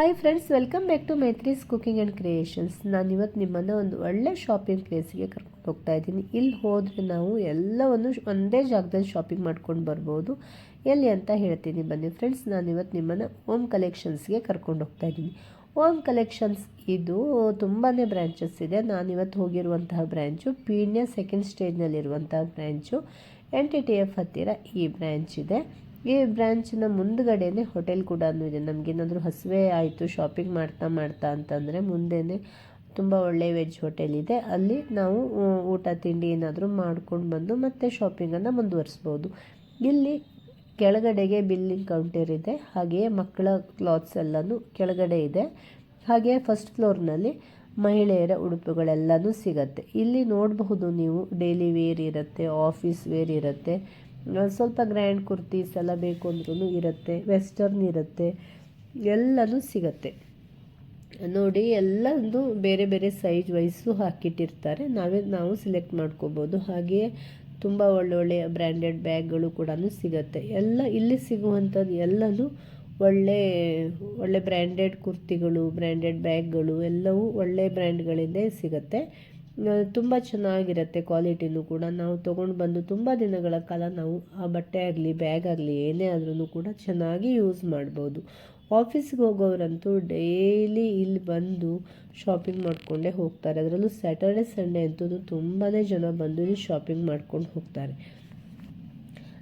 Hi friends welcome back to Maitri's cooking and creations ನಾನು ಇವತ್ತು ನಿಮ್ಮನ್ನು ಒಂದು ಒಳ್ಳೆ ಶಾಪಿಂಗ್ ಪ್ಲೇಸಿಗೆ ಕರ್ಕೊಂಡು ಹೋಗ್ತಾ ಇದ್ದೀನಿ. ಇಲ್ಲಿ ಹೋದರೆ ನಾವು ಎಲ್ಲವನ್ನು ಒಂದೇ ಜಾಗದಲ್ಲಿ ಶಾಪಿಂಗ್ ಮಾಡ್ಕೊಂಡು ಬರ್ಬೋದು. ಎಲ್ಲಿ ಅಂತ ಹೇಳ್ತೀನಿ ಬನ್ನಿ ಫ್ರೆಂಡ್ಸ್ ನಾನು ಇವತ್ತು ನಿಮ್ಮನ್ನು ಓಮ್ ಕಲೆಕ್ಷನ್ಸ್ಗೆ ಕರ್ಕೊಂಡು ಹೋಗ್ತಾ ಇದ್ದೀನಿ. ಓಮ್ ಕಲೆಕ್ಷನ್ಸ್ ಇದು ತುಂಬಾ ಬ್ರ್ಯಾಂಚಸ್ ಇದೆ. ನಾನು ಇವತ್ತು ಹೋಗಿರುವಂತಹ branch Peenya second ಸ್ಟೇಜ್ನಲ್ಲಿರುವಂತಹ branch N T T F ಹತ್ತಿರ ಈ ಬ್ರ್ಯಾಂಚ್ ಇದೆ. ಈ ಬ್ರ್ಯಾಂಚ್ನ ಮುಂದ್ಗಡೆನೆ ಹೋಟೆಲ್ ಕೂಡ ಇದೆ ನಮಗೇನಾದರೂ ಹಸಿವೆ ಆಯಿತು ಶಾಪಿಂಗ್ ಮಾಡ್ತಾ ಮಾಡ್ತಾ ಅಂತಂದರೆ ಮುಂದೆನೇ ತುಂಬ ಒಳ್ಳೆ ವೆಜ್ ಹೋಟೆಲ್ ಇದೆ. ಅಲ್ಲಿ ನಾವು ಊಟ, ತಿಂಡಿ ಏನಾದರೂ ಮಾಡ್ಕೊಂಡು ಬಂದು ಮತ್ತೆ ಶಾಪಿಂಗನ್ನು ಮುಂದುವರಿಸ್ಬೋದು. ಇಲ್ಲಿ ಕೆಳಗಡೆಗೆ ಬಿಲ್ಲಿಂಗ್ ಕೌಂಟರ್ ಇದೆ, ಹಾಗೆಯೇ ಮಕ್ಕಳ ಕ್ಲಾತ್ಸ್ ಎಲ್ಲನೂ ಕೆಳಗಡೆ ಇದೆ. ಹಾಗೆಯೇ ಫಸ್ಟ್ ಫ್ಲೋರ್ನಲ್ಲಿ ಮಹಿಳೆಯರ ಉಡುಪುಗಳೆಲ್ಲನೂ ಸಿಗತ್ತೆ. ಇಲ್ಲಿ ನೋಡಬಹುದು ನೀವು ಡೈಲಿ ವೇರ್ ಇರುತ್ತೆ ಆಫೀಸ್ ವೇರ್ ಇರುತ್ತೆ ಸ್ವಲ್ಪ ಗ್ರ್ಯಾಂಡ್ ಕುರ್ತೀಸ್ ಎಲ್ಲ ಬೇಕು ಅಂದ್ರೂ ಇರುತ್ತೆ ವೆಸ್ಟರ್ನ್ ಇರುತ್ತೆ, ಎಲ್ಲನೂ ಸಿಗತ್ತೆ. ನೋಡಿ ಎಲ್ಲದು ಬೇರೆ ಬೇರೆ ಸೈಜ್ ವೈಸು ಹಾಕಿಟ್ಟಿರ್ತಾರೆ. ನಾವೇ, ನಾವು ಸೆಲೆಕ್ಟ್ ಮಾಡ್ಕೋಬೋದು. ಹಾಗೆಯೇ ತುಂಬ ಒಳ್ಳೊಳ್ಳೆಯ ಬ್ರ್ಯಾಂಡೆಡ್ ಬ್ಯಾಗ್ಗಳು ಕೂಡ ಸಿಗತ್ತೆ. ಎಲ್ಲ, ಇಲ್ಲಿ ಸಿಗುವಂಥದ್ದು ಎಲ್ಲನೂ ಒಳ್ಳೆ ಒಳ್ಳೆ ಬ್ರ್ಯಾಂಡೆಡ್ ಕುರ್ತಿಗಳು ಬ್ರ್ಯಾಂಡೆಡ್ ಬ್ಯಾಗ್ಗಳು ಎಲ್ಲವೂ ಒಳ್ಳೆ ಬ್ರ್ಯಾಂಡ್ಗಳಿಂದೇ ಸಿಗತ್ತೆ. ತುಂಬ ಚೆನ್ನಾಗಿರುತ್ತೆ ಕ್ವಾಲಿಟಿನೂ ಕೂಡ. ನಾವು ತೊಗೊಂಡು ಬಂದು ತುಂಬ ದಿನಗಳ ಕಾಲ ನಾವು ಆ ಬಟ್ಟೆ ಆಗಲಿ, ಬ್ಯಾಗ್ ಆಗಲಿ, ಏನೇ ಆದ್ರೂ ಕೂಡ ಚೆನ್ನಾಗಿ ಯೂಸ್ ಮಾಡ್ಬೋದು. ಆಫೀಸ್ಗೆ ಹೋಗೋರಂತೂ ಡೈಲಿ ಇಲ್ಲಿ ಬಂದು ಶಾಪಿಂಗ್ ಮಾಡಿಕೊಂಡೇ ಹೋಗ್ತಾರೆ. ಅದರಲ್ಲೂ ಸ್ಯಾಟರ್ಡೆ ಸಂಡೇ ಅಂತೂ ತುಂಬಾ ಜನ ಬಂದು ಇಲ್ಲಿ ಶಾಪಿಂಗ್ ಮಾಡ್ಕೊಂಡು ಹೋಗ್ತಾರೆ.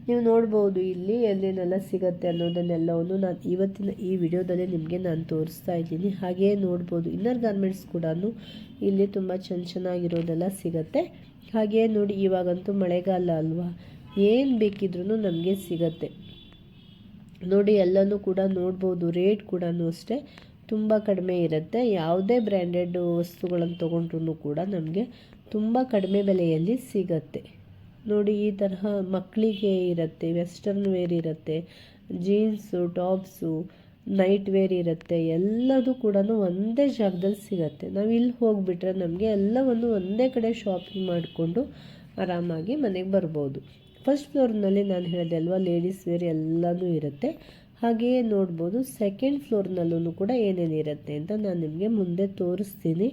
ನೀವು ನೋಡ್ಬೋದು ಇಲ್ಲಿ ಎಲ್ಲೇನೆಲ್ಲ ಸಿಗುತ್ತೆ ಅನ್ನೋದನ್ನೆಲ್ಲವನ್ನು ನಾನು ಇವತ್ತಿನ ಈ ವಿಡಿಯೋದಲ್ಲಿ ನಿಮಗೆ ನಾನು ತೋರಿಸ್ತಾ ಇದ್ದೀನಿ. ಹಾಗೆಯೇ ನೋಡ್ಬೋದು, ಇನ್ನರ್ ಗಾರ್ಮೆಂಟ್ಸ್ ಕೂಡ ಇಲ್ಲಿ ತುಂಬ ಚೆನ್ನ ಚೆನ್ನಾಗಿರೋದೆಲ್ಲ ಸಿಗತ್ತೆ. ಹಾಗೆಯೇ ನೋಡಿ, ಇವಾಗಂತೂ ಮಳೆಗಾಲ ಅಲ್ವಾ? ಏನು ಬೇಕಿದ್ರೂ ನಮಗೆ ಸಿಗತ್ತೆ. ನೋಡಿ, ಎಲ್ಲನೂ ಕೂಡ ನೋಡ್ಬೋದು, ರೇಟ್ ಕೂಡ ಅಷ್ಟೇ ತುಂಬ ಕಡಿಮೆ ಇರುತ್ತೆ. ಯಾವುದೇ ಬ್ರ್ಯಾಂಡೆಡ್ ವಸ್ತುಗಳನ್ನು ತೊಗೊಂಡ್ರೂ ಕೂಡ ನಮಗೆ ತುಂಬ ಕಡಿಮೆ ಬೆಲೆಯಲ್ಲಿ ಸಿಗತ್ತೆ. ನೋಡಿ, ಈ ತರಹ ಮಕ್ಕಳಿಗೆ ಇರುತ್ತೆ ವೆಸ್ಟರ್ನ್ ವೇರ್ ಇರುತ್ತೆ ಜೀನ್ಸು ಟಾಪ್ಸು ನೈಟ್ ವೇರ್ ಇರುತ್ತೆ, ಎಲ್ಲದೂ ಕೂಡ ಒಂದೇ ಜಾಗದಲ್ಲಿ ಸಿಗತ್ತೆ. ನಾವು ಇಲ್ಲಿ ಹೋಗಿಬಿಟ್ರೆ ನಮಗೆ ಎಲ್ಲವನ್ನು ಒಂದೇ ಕಡೆ ಶಾಪಿಂಗ್ ಮಾಡಿಕೊಂಡು ಆರಾಮಾಗಿ ಮನೆಗೆ ಬರ್ಬೋದು. ಫಸ್ಟ್ ಫ್ಲೋರ್ನಲ್ಲಿ ನಾನು ಹೇಳಿದೆ ಅಲ್ವಾ ಲೇಡೀಸ್ ವೇರ್ ಎಲ್ಲನೂ ಇರುತ್ತೆ. ಹಾಗೆಯೇ ನೋಡ್ಬೋದು ಸೆಕೆಂಡ್ ಫ್ಲೋರ್ನಲ್ಲೂ ಕೂಡ ಏನೇನಿರುತ್ತೆ ಅಂತ ನಾನು ನಿಮಗೆ ಮುಂದೆ ತೋರಿಸ್ತೀನಿ.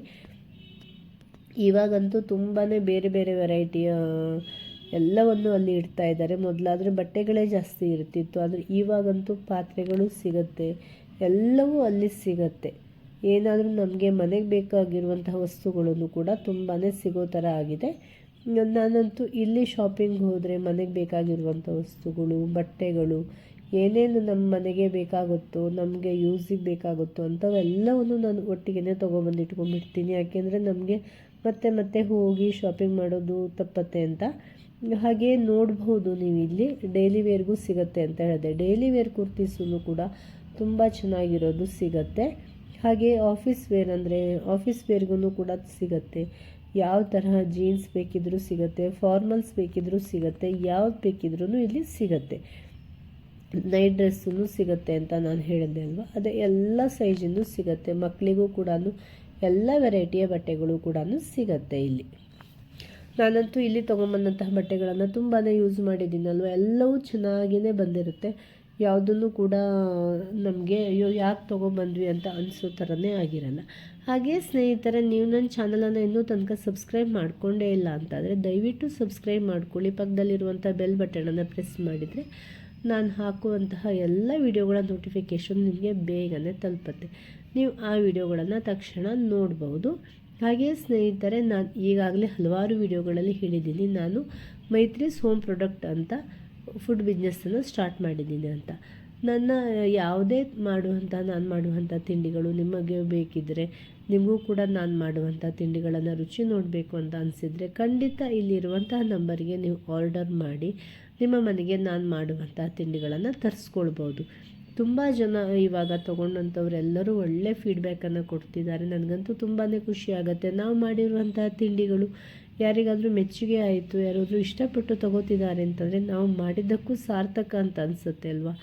ಇವಾಗಂತೂ ತುಂಬಾ ಬೇರೆ ಬೇರೆ ವೆರೈಟಿಯ ಎಲ್ಲವನ್ನು ಅಲ್ಲಿ ಇಡ್ತಾ ಇದ್ದಾರೆ. ಮೊದಲಾದರೆ ಬಟ್ಟೆಗಳೇ ಜಾಸ್ತಿ ಇರ್ತಿತ್ತು. ಆದರೆ ಇವಾಗಂತೂ ಪಾತ್ರೆಗಳು ಸಿಗುತ್ತೆ. ಎಲ್ಲವೂ ಅಲ್ಲಿ ಸಿಗುತ್ತೆ. ಏನಾದರೂ ನಮಗೆ ಮನೆಗೆ ಬೇಕಾಗಿರುವಂತಹ ವಸ್ತುಗಳನ್ನು ಕೂಡ ತುಂಬಾ ಸಿಗೋ ಥರ ಆಗಿದೆ. ನಾನಂತೂ ಇಲ್ಲಿ ಶಾಪಿಂಗ್ ಹೋದರೆ ಮನೆಗೆ ಬೇಕಾಗಿರುವಂಥ ವಸ್ತುಗಳು, ಬಟ್ಟೆಗಳು, ಏನೇನು ನಮ್ಮ ಮನೆಗೆ ಬೇಕಾಗುತ್ತೋ, ನಮಗೆ ಯೂಸಿಗೆ ಬೇಕಾಗುತ್ತೋ ಅಂಥವೆಲ್ಲವನ್ನು ನಾನು ಒಟ್ಟಿಗೆ ತೊಗೊಬಂದು ಇಟ್ಕೊಂಡ್ಬಿಡ್ತೀನಿ ಯಾಕೆಂದರೆ ನಮಗೆ ಮತ್ತೆ ಮತ್ತೆ ಹೋಗಿ ಶಾಪಿಂಗ್ ಮಾಡೋದು ತಪ್ಪತ್ತೆ ಅಂತ ಹಾಗೆ ನೋಡಬಹುದು ನೀವು ಇಲ್ಲಿ ಡೈಲಿ ವೇರ್ಗೂ ಸಿಗುತ್ತೆ ಅಂತ ಹೇಳಿದೆ. ಡೈಲಿ ವೇರ್ ಕುರ್ತೀಸೂ ಕೂಡ ತುಂಬ ಚೆನ್ನಾಗಿರೋದು ಸಿಗತ್ತೆ. ಹಾಗೆ ಆಫೀಸ್ ವೇರ್ ಅಂದರೆ ಆಫೀಸ್ ವೇರ್ಗೂ ಕೂಡ ಸಿಗತ್ತೆ. ಯಾವ ತರಹ ಜೀನ್ಸ್ ಬೇಕಿದ್ರೂ ಸಿಗತ್ತೆ ಫಾರ್ಮಲ್ಸ್ ಬೇಕಿದ್ರೂ ಸಿಗತ್ತೆ, ಯಾವ್ದು ಬೇಕಿದ್ರೂ ಇಲ್ಲಿ ಸಿಗತ್ತೆ. ನೈಟ್ ಡ್ರೆಸ್ಸೂ ಸಿಗತ್ತೆ ಅಂತ ನಾನು ಹೇಳಿದೆ ಅಲ್ವಾ? ಅದೇ ಎಲ್ಲ ಸೈಜಿಂದು ಸಿಗತ್ತೆ. ಮಕ್ಕಳಿಗೂ ಕೂಡ ಎಲ್ಲ ವೆರೈಟಿಯ ಬಟ್ಟೆಗಳು ಕೂಡ ಸಿಗತ್ತೆ ಇಲ್ಲಿ. ನಾನಂತೂ ಇಲ್ಲಿ ತೊಗೊಂಬಂದಂತಹ ಬಟ್ಟೆಗಳನ್ನು ತುಂಬಾ ಯೂಸ್ ಮಾಡಿದ್ದೀನಲ್ವ? ಎಲ್ಲವೂ ಚೆನ್ನಾಗಿಯೇ ಬಂದಿರುತ್ತೆ. ಯಾವುದನ್ನು ಕೂಡ ನಮಗೆ, ಅಯ್ಯೋ, ಯಾಕೆ ತೊಗೊಂಬಂದ್ವಿ ಅಂತ ಅನಿಸೋ ಥರನೇ ಆಗಿರಲ್ಲ. ಹಾಗೆ ಸ್ನೇಹಿತರೆ, ನೀವು ನನ್ನ ಚಾನಲನ್ನು ಇನ್ನೂ ತನಕ ಸಬ್ಸ್ಕ್ರೈಬ್ ಮಾಡಿಕೊಂಡೇ ಇಲ್ಲ ಅಂತಾದರೆ, ದಯವಿಟ್ಟು ಸಬ್ಸ್ಕ್ರೈಬ್ ಮಾಡ್ಕೊಳ್ಳಿ. ಪಕ್ಕದಲ್ಲಿರುವಂಥ ಬೆಲ್ ಬಟನನ್ನು ಪ್ರೆಸ್ ಮಾಡಿದರೆ ನಾನು ಹಾಕುವಂತಹ ಎಲ್ಲ ವಿಡಿಯೋಗಳ ನೋಟಿಫಿಕೇಷನ್ ನಿಮಗೆ ಬೇಗನೆ ತಲುಪುತ್ತೆ. ನೀವು ಆ ವಿಡಿಯೋಗಳನ್ನು ತಕ್ಷಣ ನೋಡ್ಬೋದು. ಹಾಗೆಯೇ ಸ್ನೇಹಿತರೆ, ನಾನು ಈಗಾಗಲೇ ಹಲವಾರು ವಿಡಿಯೋಗಳಲ್ಲಿ ಹೇಳಿದ್ದೀನಿ. ನಾನು ಮೈತ್ರೀಸ್ ಹೋಮ್ ಪ್ರಾಡಕ್ಟ್ ಅಂತ ಫುಡ್ ಬಿಸ್ನೆಸ್ಸನ್ನು ಸ್ಟಾರ್ಟ್ ಮಾಡಿದ್ದೀನಿ ಅಂತ. ನನ್ನ ಯಾವುದೇ ಮಾಡುವಂಥ ನಾನು ಮಾಡುವಂಥ ತಿಂಡಿಗಳು ನಿಮಗೆ ಬೇಕಿದ್ದರೆ ನಿಮಗೂ ಕೂಡ ನಾನು ಮಾಡುವಂಥ ತಿಂಡಿಗಳನ್ನು ರುಚಿ ನೋಡಬೇಕು ಅಂತ ಅನಿಸಿದರೆ, ಖಂಡಿತ ಇಲ್ಲಿರುವಂತಹ ನಂಬರಿಗೆ ನೀವು ಆರ್ಡರ್ ಮಾಡಿ, ನಿಮ್ಮ ಮನೆಗೆ ನಾನು ಮಾಡುವಂಥ ತಿಂಡಿಗಳನ್ನು ತರಿಸ್ಕೊಳ್ಬೋದು. ತುಂಬ ಜನ ಇವಾಗ ತೊಗೊಂಡಂಥವ್ರೆಲ್ಲರೂ ಒಳ್ಳೆ ಫೀಡ್ಬ್ಯಾಕನ್ನು ಕೊಡ್ತಿದ್ದಾರೆ. ನನಗಂತೂ ತುಂಬಾ ಖುಷಿ ಆಗುತ್ತೆ. ನಾವು ಮಾಡಿರುವಂತಹ ತಿಂಡಿಗಳು ಯಾರಿಗಾದರೂ ಮೆಚ್ಚುಗೆ ಆಯಿತು, ಯಾರಾದರೂ ಇಷ್ಟಪಟ್ಟು ತಗೋತಿದ್ದಾರೆ ಅಂತಂದರೆ ನಾವು ಮಾಡಿದ್ದಕ್ಕೂ ಸಾರ್ಥಕ ಅಂತ ಅನಿಸುತ್ತೆ ಅಲ್ವಾ?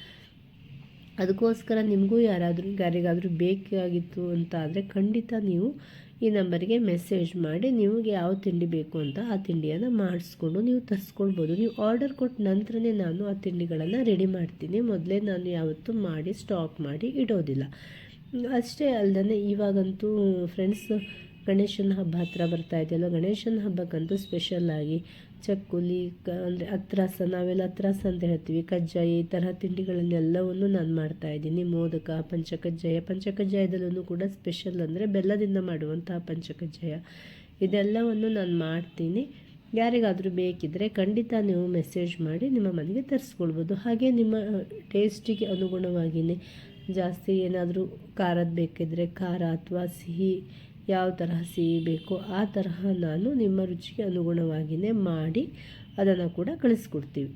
ಅದಕ್ಕೋಸ್ಕರ ನಿಮಗೂ ಯಾರಾದರೂ, ಯಾರಿಗಾದರೂ ಬೇಕಾಗಿತ್ತು ಅಂತ ಆದರೆ ಖಂಡಿತ ನೀವು ಈ ನಂಬರಿಗೆ ಮೆಸೇಜ್ ಮಾಡಿ, ನಿಮಗೆ ಯಾವ ತಿಂಡಿ ಬೇಕು ಅಂತ ಆ ತಿಂಡಿಯನ್ನು ಮಾಡಿಸ್ಕೊಂಡು ನೀವು ತರಿಸ್ಕೊಳ್ಬೋದು. ನೀವು ಆರ್ಡರ್ ಕೊಟ್ಟ ನಂತರನೇ ನಾನು ಆ ತಿಂಡಿಗಳನ್ನು ರೆಡಿ ಮಾಡ್ತೀನಿ. ಮೊದಲೇ ನಾನು ಯಾವತ್ತೂ ಮಾಡಿ ಸ್ಟಾಕ್ ಮಾಡಿ ಇಡೋದಿಲ್ಲ. ಅಷ್ಟೇ ಅಲ್ಲದೆ ಇವಾಗಂತೂ ಫ್ರೆಂಡ್ಸ್ ಗಣೇಶನ ಹಬ್ಬ ಹತ್ರ ಬರ್ತಾ ಇದೆಯಲ್ಲ, ಗಣೇಶನ ಹಬ್ಬಕ್ಕಂತೂ ಸ್ಪೆಷಲ್ಲಾಗಿ ಚಕ್ಕುಲಿ, ಕ ಅಂದರೆ ಅತ್ರಾಸ, ನಾವೆಲ್ಲ ಅತ್ರಾಸ ಅಂತ ಹೇಳ್ತೀವಿ. ಕಜ್ಜಾಯ, ಈ ತರಹ ತಿಂಡಿಗಳನ್ನೆಲ್ಲವನ್ನು ನಾನು ಮಾಡ್ತಾ ಇದ್ದೀನಿ. ಮೋದಕ, ಪಂಚಕಜ್ಜಾಯ. ಪಂಚಕಜ್ಜಾಯದಲ್ಲೂ ಕೂಡ ಸ್ಪೆಷಲ್ ಅಂದರೆ ಬೆಲ್ಲದಿಂದ ಮಾಡುವಂತಹ ಪಂಚಕಜ್ಜಾಯ. ಇದೆಲ್ಲವನ್ನು ನಾನು ಮಾಡ್ತೀನಿ. ಯಾರಿಗಾದರೂ ಬೇಕಿದ್ದರೆ ಖಂಡಿತ ನೀವು ಮೆಸೇಜ್ ಮಾಡಿ ನಿಮ್ಮ ಮನೆಗೆ ತರಿಸ್ಕೊಳ್ಬೋದು. ಹಾಗೆ ನಿಮ್ಮ ಟೇಸ್ಟಿಗೆ ಅನುಗುಣವಾಗಿಯೇ ಜಾಸ್ತಿ ಏನಾದರೂ ಖಾರದ ಬೇಕಿದ್ದರೆ ಖಾರ ಅಥವಾ ಸಿಹಿ ಯಾವ ತರಹ ಸಿಹಿ ಬೇಕೋ ಆ ತರಹ ನಾನು ನಿಮ್ಮ ರುಚಿಗೆ ಅನುಗುಣವಾಗಿಯೇ ಮಾಡಿ ಅದನ್ನು ಕೂಡ ಕಳಿಸ್ಕೊಡ್ತೀವಿ.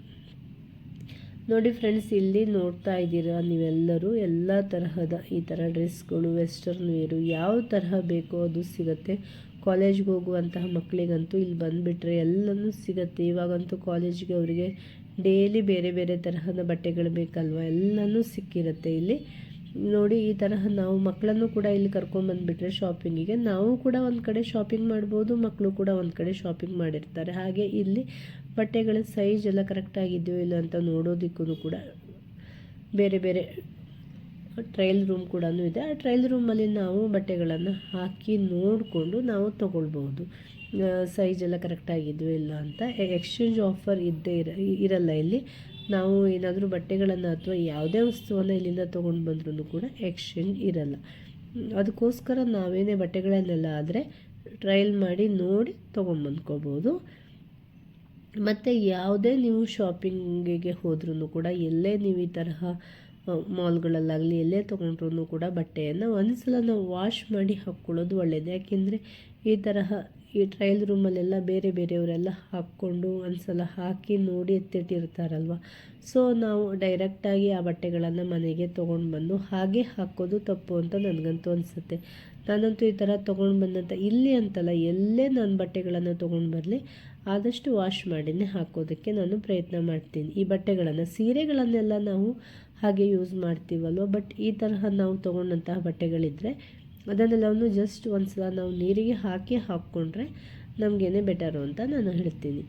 ನೋಡಿ ಫ್ರೆಂಡ್ಸ್ ಇಲ್ಲಿ ನೋಡ್ತಾ ಇದ್ದೀರಾ ನೀವೆಲ್ಲರೂ ಎಲ್ಲ ತರಹದ ಈ ಥರ ಡ್ರೆಸ್ಗಳು ವೆಸ್ಟರ್ನ್ ವೇರು ಯಾವ ತರಹ ಬೇಕೋ ಅದು ಸಿಗುತ್ತೆ. ಕಾಲೇಜ್ಗೆ ಹೋಗುವಂತಹ ಮಕ್ಕಳಿಗಂತೂ ಇಲ್ಲಿ ಬಂದುಬಿಟ್ರೆ ಎಲ್ಲನೂ ಸಿಗುತ್ತೆ. ಇವಾಗಂತೂ ಕಾಲೇಜ್ಗೆ ಅವರಿಗೆ ಡೈಲಿ ಬೇರೆ ಬೇರೆ ತರಹದ ಬಟ್ಟೆಗಳು ಬೇಕಲ್ವ? ಎಲ್ಲನೂ ಸಿಕ್ಕಿರುತ್ತೆ ಇಲ್ಲಿ. ನೋಡಿ ಈ ತರಹ ನಾವು ಮಕ್ಕಳನ್ನು ಕೂಡ ಇಲ್ಲಿ ಕರ್ಕೊಂಬಂದುಬಿಟ್ರೆ ಶಾಪಿಂಗಿಗೆ ನಾವು ಕೂಡ ಒಂದು ಕಡೆ ಶಾಪಿಂಗ್ ಮಾಡ್ಬೋದು ಮಕ್ಕಳು ಕೂಡ ಒಂದು ಕಡೆ ಶಾಪಿಂಗ್ ಮಾಡಿರ್ತಾರೆ. ಹಾಗೆ ಇಲ್ಲಿ ಬಟ್ಟೆಗಳ ಸೈಜ್ ಎಲ್ಲ ಕರೆಕ್ಟಾಗಿದೆಯೋ ಇಲ್ಲ ಅಂತ ನೋಡೋದಕ್ಕೂ ಕೂಡ ಬೇರೆ ಬೇರೆ ಟ್ರಯಲ್ ರೂಮ್ ಕೂಡ ಇದೆ. ಆ ಟ್ರಯಲ್ ರೂಮಲ್ಲಿ ನಾವು ಬಟ್ಟೆಗಳನ್ನು ಹಾಕಿ ನೋಡಿಕೊಂಡು ನಾವು ತೊಗೊಳ್ಬೋದು ಸೈಜ್ ಎಲ್ಲ ಕರೆಕ್ಟಾಗಿದೆಯೋ ಇಲ್ಲ ಅಂತ. ಎಕ್ಸ್ಚೇಂಜ್ ಆಫರ್ ಇದ್ದೇ ಇರ, ಇರಲ್ಲ ಇಲ್ಲಿ. ನಾವು ಏನಾದರೂ ಬಟ್ಟೆಗಳನ್ನು ಅಥವಾ ಯಾವುದೇ ವಸ್ತುವನ್ನು ಇಲ್ಲಿಂದ ತೊಗೊಂಡು ಬಂದ್ರೂ ಕೂಡ ಎಕ್ಸ್ಚೇಂಜ್ ಇರಲ್ಲ. ಅದಕ್ಕೋಸ್ಕರ ನಾವೇನೇ ಬಟ್ಟೆಗಳನ್ನೆಲ್ಲ ಆದರೆ ಟ್ರಯಲ್ ಮಾಡಿ ನೋಡಿ ತೊಗೊಂಬಂದ್ಕೋಬೋದು ಮತ್ತು ಯಾವುದೇ ನೀವು ಶಾಪಿಂಗಿಗೆ ಹೋದ್ರೂ ಕೂಡ ಎಲ್ಲೇ ನೀವು ಈ ತರಹ ಮಾಲ್ಗಳಲ್ಲಾಗಲಿ ಎಲ್ಲೇ ತೊಗೊಂಡ್ರೂ ಕೂಡ ಬಟ್ಟೆಯನ್ನು ಒಂದ್ಸಲ ನಾವು ವಾಶ್ ಮಾಡಿ ಹಾಕ್ಕೊಳ್ಳೋದು ಒಳ್ಳೆಯದು ಯಾಕೆಂದರೆ ಈ ತರಹ ಈ ಟ್ರಯಲ್ ರೂಮಲ್ಲೆಲ್ಲ ಬೇರೆ ಬೇರೆಯವರೆಲ್ಲ ಹಾಕ್ಕೊಂಡು ಒಂದು ಸಲ ಹಾಕಿ ನೋಡಿ ಎತ್ತಿಟ್ಟಿರ್ತಾರಲ್ವ? ಸೊ ನಾವು ಡೈರೆಕ್ಟಾಗಿ ಆ ಬಟ್ಟೆಗಳನ್ನು ಮನೆಗೆ ತೊಗೊಂಡು ಬಂದು ಹಾಗೆ ಹಾಕೋದು ತಪ್ಪು ಅಂತ ನನಗಂತೂ ಅನಿಸುತ್ತೆ. ನಾನಂತೂ ಈ ಥರ ತೊಗೊಂಡು ಬಂದಂಥ ಇಲ್ಲಿ ಅಂತಲ್ಲ ಎಲ್ಲೇ ನಾನು ಬಟ್ಟೆಗಳನ್ನು ತೊಗೊಂಡು ಬರಲಿ, ಆದಷ್ಟು ವಾಶ್ ಮಾಡಿನೇ ಹಾಕೋದಕ್ಕೆ ನಾನು ಪ್ರಯತ್ನ ಮಾಡ್ತೀನಿ. ಈ ಬಟ್ಟೆಗಳನ್ನು, ಸೀರೆಗಳನ್ನೆಲ್ಲ ನಾವು ಹಾಗೆ ಯೂಸ್ ಮಾಡ್ತೀವಲ್ವ? ಬಟ್ ಈ ತರಹ ನಾವು ತೊಗೊಂಡಂತಹ ಬಟ್ಟೆಗಳಿದ್ದರೆ ಅದನ್ನೆಲ್ಲವನ್ನು ಜಸ್ಟ್ ಒಂದು ಸಲ ನಾವು ನೀರಿಗೆ ಹಾಕಿ ಹಾಕ್ಕೊಂಡ್ರೆ ನಮಗೇನೆ ಬೆಟರು ಅಂತ ನಾನು ಹೇಳ್ತೀನಿ.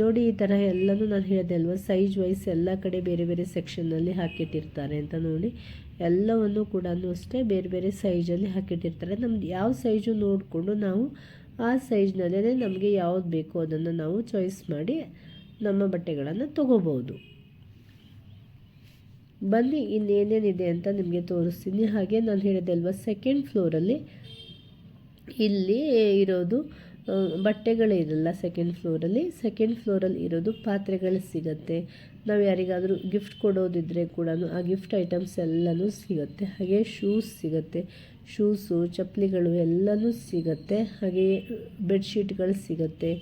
ನೋಡಿ ಈ ಥರ ಎಲ್ಲನೂ ನಾನು ಹೇಳಿದೆ ಅಲ್ವ? ಸೈಜ್ ವೈಸ್ ಎಲ್ಲ ಕಡೆ ಬೇರೆ ಬೇರೆ ಸೆಕ್ಷನ್ನಲ್ಲಿ ಹಾಕಿಟ್ಟಿರ್ತಾರೆ ಅಂತ ನೋಡಿ. ಎಲ್ಲವನ್ನು ಕೂಡ ಅಷ್ಟೇ ಬೇರೆ ಬೇರೆ ಸೈಜಲ್ಲಿ ಹಾಕಿಟ್ಟಿರ್ತಾರೆ. ನಮ್ದು ಯಾವ ಸೈಜು ನೋಡಿಕೊಂಡು ನಾವು ಆ ಸೈಜ್ನಲ್ಲೇ ನಮಗೆ ಯಾವ್ದು ಬೇಕೋ ಅದನ್ನು ನಾವು ಚಾಯ್ಸ್ ಮಾಡಿ ನಮ್ಮ ಬಟ್ಟೆಗಳನ್ನು ತೊಗೋಬೋದು ಬನ್ನಿ ಇನ್ನೇನೇನಿದೆ ಅಂತ ನಿಮಗೆ ತೋರಿಸ್ತೀನಿ. ಹಾಗೆ ನಾನು ಹೇಳಿದೆ ಅಲ್ವಾ ಸೆಕೆಂಡ್ ಫ್ಲೋರಲ್ಲಿ ಇಲ್ಲಿ ಇರೋದು ಬಟ್ಟೆಗಳೇ ಇರಲ್ಲ ಸೆಕೆಂಡ್ ಫ್ಲೋರಲ್ಲಿ ಸೆಕೆಂಡ್ ಫ್ಲೋರಲ್ಲಿ ಇರೋದು ಪಾತ್ರೆಗಳು ಸಿಗುತ್ತೆ. ನಾವು ಯಾರಿಗಾದರೂ ಗಿಫ್ಟ್ ಕೊಡೋದಿದ್ರೆ ಕೂಡ ಆ ಗಿಫ್ಟ್ ಐಟಮ್ಸ್ ಎಲ್ಲನೂ ಸಿಗುತ್ತೆ. ಹಾಗೆ ಶೂಸ್ ಸಿಗುತ್ತೆ. ಶೂಸು ಚಪ್ಪಲಿಗಳು ಎಲ್ಲನೂ ಸಿಗುತ್ತೆ. ಹಾಗೆಯೇ ಬೆಡ್ಶೀಟ್ಗಳು ಸಿಗುತ್ತೆ.